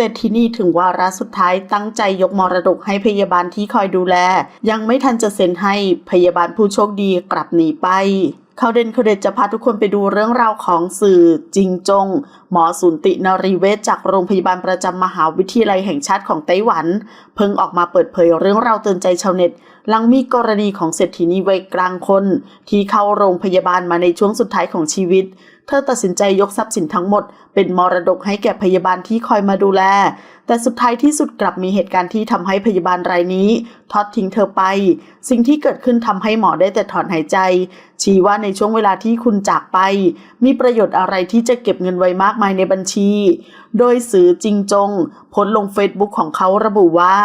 เศรษฐินีถึงวาระสุดท้ายตั้งใจยกมรดกให้พยาบาลที่คอยดูแล ยังไม่ทันจะเซ็นให้พยาบาลผู้โชคดีกลับหนีไปเขาวเด่นเขาวเด็ดจะพาทุกคนไปดูเรื่องราวของสื่อจิงจง หมอสูนตินรีเวชจากโรงพยาบาลประจำมหาวิทยาลัยแห่งชาติของไต้หวัน เพิ่งออกมาเปิดเผยเรื่องราวเตือนใจชาวเน็ต หลังมีกรณีของเศรษฐีนีวัยกลางคน ที่เข้าโรงพยาบาลมาในช่วงสุดท้ายของชีวิต เธอตัดสินใจยกทรัพย์สินทั้งหมด เป็นมรดกให้แก่พยาบาลที่คอยมาดูแล แต่สุดท้ายที่สุดกลับมีเหตุการณ์ที่ทำให้พยาบาลรายนี้ ทอดทิ้งเธอไป สิ่งที่เกิดขึ้นทำให้หมอได้แต่ถอนหายใจ ชี้ว่าในช่วงเวลาที่คุณจากไป มีประโยชน์อะไรที่จะเก็บเงินไว้มากมายในบัญชี โดยสื่อจริงจงโพสลงเฟซบุ๊กของเขาระบุว่า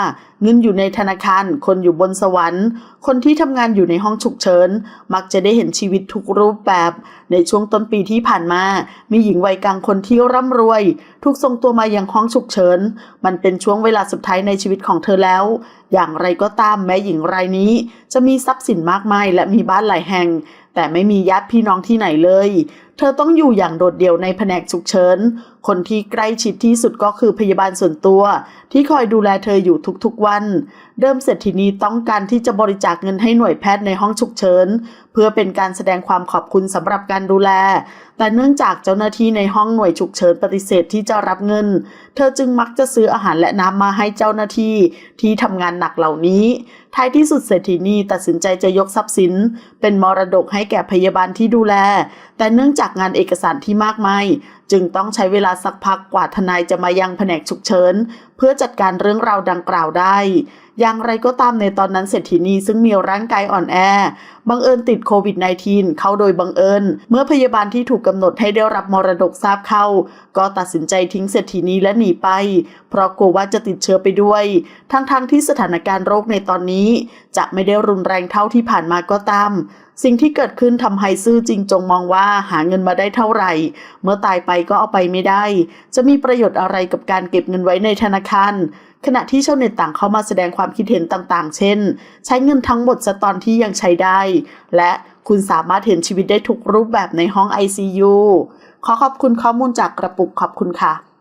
เงินอยู่ในธนาคาร คนอยู่บนสวรรค์ คนที่ทำงานอยู่ในห้องฉุกเฉิน มักจะได้เห็นชีวิตทุกรูปแบบ ในช่วงต้นปีที่ผ่านมา มีหญิงวัยกลางคนที่ร่ำรวย ถูกส่งตัวมายังห้องฉุกเฉินมันเป็นช่วงเวลาสุดท้ายในชีวิตของเธอแล้ว อย่างไรก็ตามแม้หญิงรายนี้ จะมีทรัพย์สินมากมายและมีบ้านหลายแห่ง แต่ไม่มีญาติพี่น้องที่ไหนเลยเธอต้องอยู่อย่างโดดเดี่ยวในแผนกฉุกเฉิน คนที่ใกล้ชิดที่สุดก็คือพยาบาลส่วนตัว ที่คอยดูแลเธออยู่ทุกๆวัน เดิมเศรษฐินีต้องการที่จะบริจาคเงินให้หน่วยแพทย์ในห้องฉุกเฉิน เพื่อเป็นการแสดงความขอบคุณสำหรับการดูแล แต่เนื่องจากเจ้าหน้าที่ในห้องหน่วยฉุกเฉินปฏิเสธที่จะรับเงิน เธอจึงมักจะซื้ออาหารและน้ำมาให้เจ้าหน้าที่ที่ทำงานหนักเหล่านี้ท้ายที่สุดเศรษฐีนีตัดสินใจจะยกทรัพย์สิน เป็นมรดกให้แก่พยาบาลที่ดูแล แต่เนื่องจากากงานเอกสารที่มากมาย จึงต้องใช้เวลาสักพักกว่าทนายจะมายังแผนกฉุกเฉินเพื่อจัดการเรื่องราวดังกล่าวได้ อย่างไรก็ตามในตอนนั้นเศรษฐีนีซึ่งมีร่างกายอ่อนแอ บังเอิญติดโควิด -19 เข้าโดยบังเอิญ เมื่อพยาบาลที่ถูกกำหนดให้ได้รับมรดกทราบเข้า ก็ตัดสินใจทิ้งเศรษฐีนีและหนีไป เพราะกลัวว่าจะติดเชื้อไปด้วย ทั้งๆทที่สถานการณ์โรคในตอนนี้ จะไม่ได้รุนแรงเท่าที่ผ่านมาก็ตามสิ่งที่เกิดขึ้นทำให้ซื่อจริงจงมองว่าหาเงินมาได้เท่าไหร่ เมื่อตายไปก็เอาไปไม่ได้ จะมีประโยชน์อะไรกับการเก็บเงินไว้ในธนาคาน ขณะที่ชาวเน็ตต่างเข้ามาแสดงความคิดเห็นต่างๆ เช่น ใช้เงินทั้งหมดซะตอนที่ยังใช้ได้ และคุณสามารถเห็นชีวิตได้ทุกรูปแบบในห้อง ICU ขอขอบคุณข้อมูลจากกระปุกขอบคุณค่ะ